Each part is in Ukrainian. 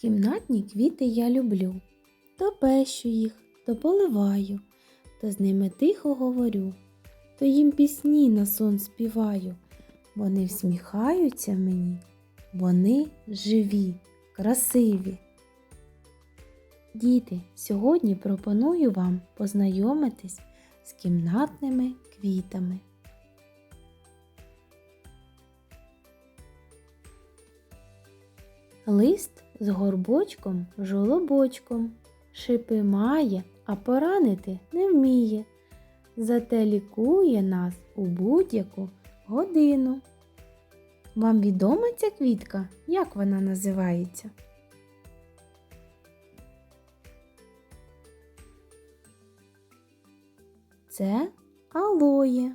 Кімнатні квіти я люблю, то пещу їх, то поливаю, то з ними тихо говорю, то їм пісні на сон співаю. Вони всміхаються мені, вони живі, красиві. Діти, сьогодні пропоную вам познайомитись з кімнатними квітами. Лист з горбочком, жолобочком, шипи має, а поранити не вміє. Зате лікує нас у будь-яку годину. Вам відома ця квітка? Як вона називається? Це алоє.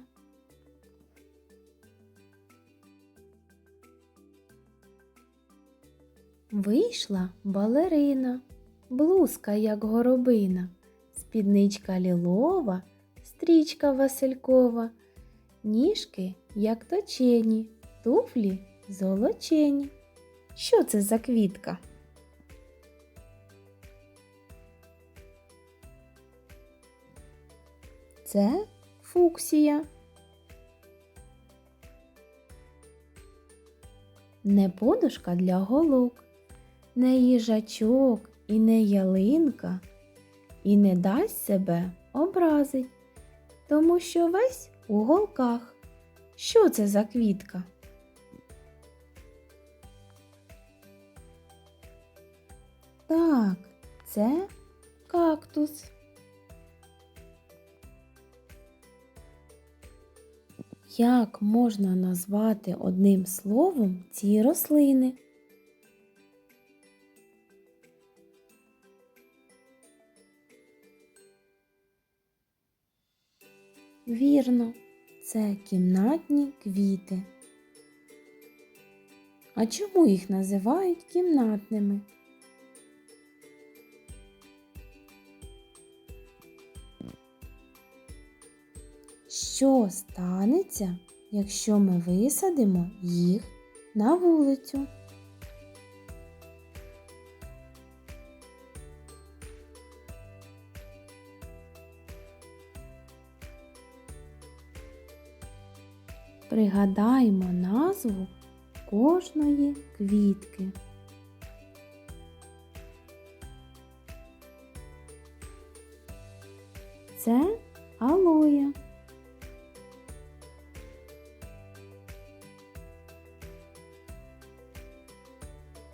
Вийшла балерина, блузка, як горобина, спідничка лілова, стрічка василькова, ніжки, як точені, туфлі золочені. Що це за квітка? Це фуксія. Не подушка для голок, не їжачок і не ялинка, і не дасть себе образить, тому що весь у голках. Що це за квітка? Так, це кактус. Як можна назвати одним словом ці рослини? Вірно, це кімнатні квіти. А чому їх називають кімнатними? Що станеться, якщо ми висадимо їх на вулицю? Пригадаймо назву кожної квітки. Це алоя.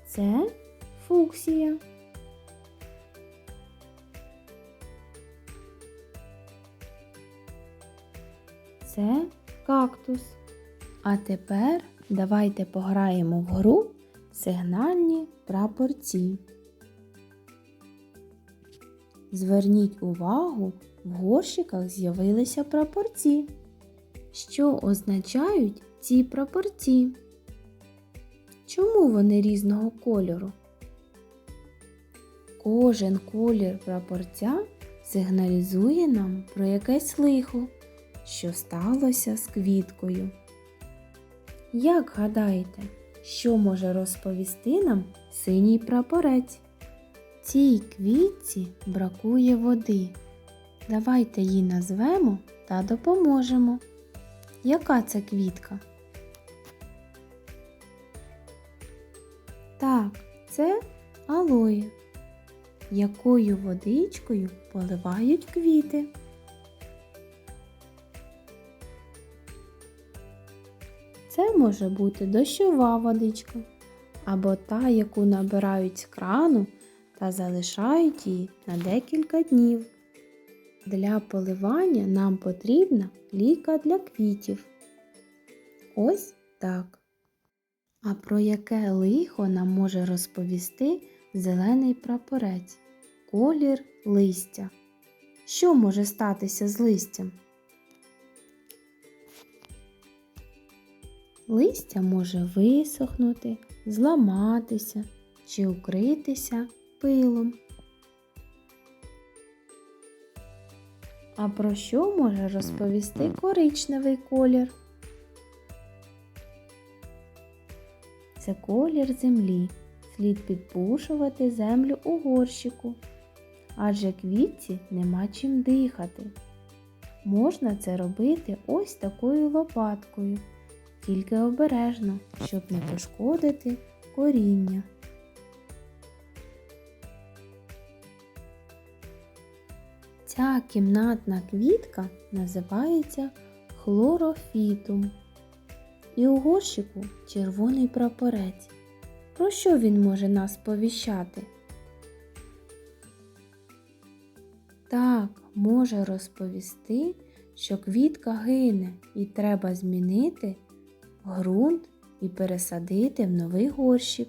Це фуксія. Це кактус. А тепер давайте пограємо в гру сигнальні прапорці. Зверніть увагу, в горщиках з'явилися прапорці. Що означають ці прапорці? Чому вони різного кольору? Кожен колір прапорця сигналізує нам про якесь лихо, що сталося з квіткою. Як гадаєте, що може розповісти нам синій прапорець? Цій квітці бракує води. Давайте її назвемо та допоможемо. Яка це квітка? Так, це алоє. Якою водичкою поливають квіти? Може бути дощова водичка або та, яку набирають з крану та залишають її на декілька днів. Для поливання нам потрібна ліка для квітів. Ось так. А про яке лихо нам може розповісти зелений прапорець, колір листя? Що може статися з листям? Листя може висохнути, зламатися чи укритися пилом. А про що може розповісти коричневий колір? Це колір землі, слід підпушувати землю у горщику, адже квітці нема чим дихати. Можна це робити ось такою лопаткою, тільки обережно, щоб не пошкодити коріння. Ця кімнатна квітка називається хлорофітум. І у горщику червоний прапорець. Про що він може нас повіщати? Так, може розповісти, що квітка гине і треба змінити ґрунт і пересадити в новий горщик.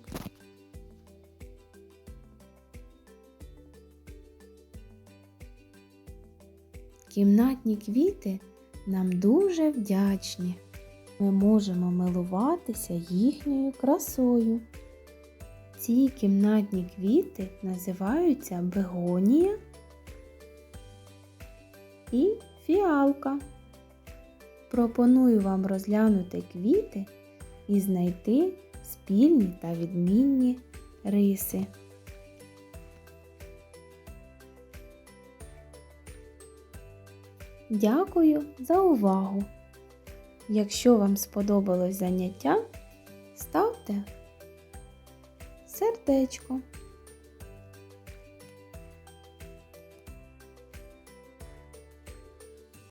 Кімнатні квіти нам дуже вдячні. Ми можемо милуватися їхньою красою. Ці кімнатні квіти називаються бегонія і фіалка. Пропоную вам розглянути квіти і знайти спільні та відмінні риси. Дякую за увагу! Якщо вам сподобалось заняття, ставте сердечко.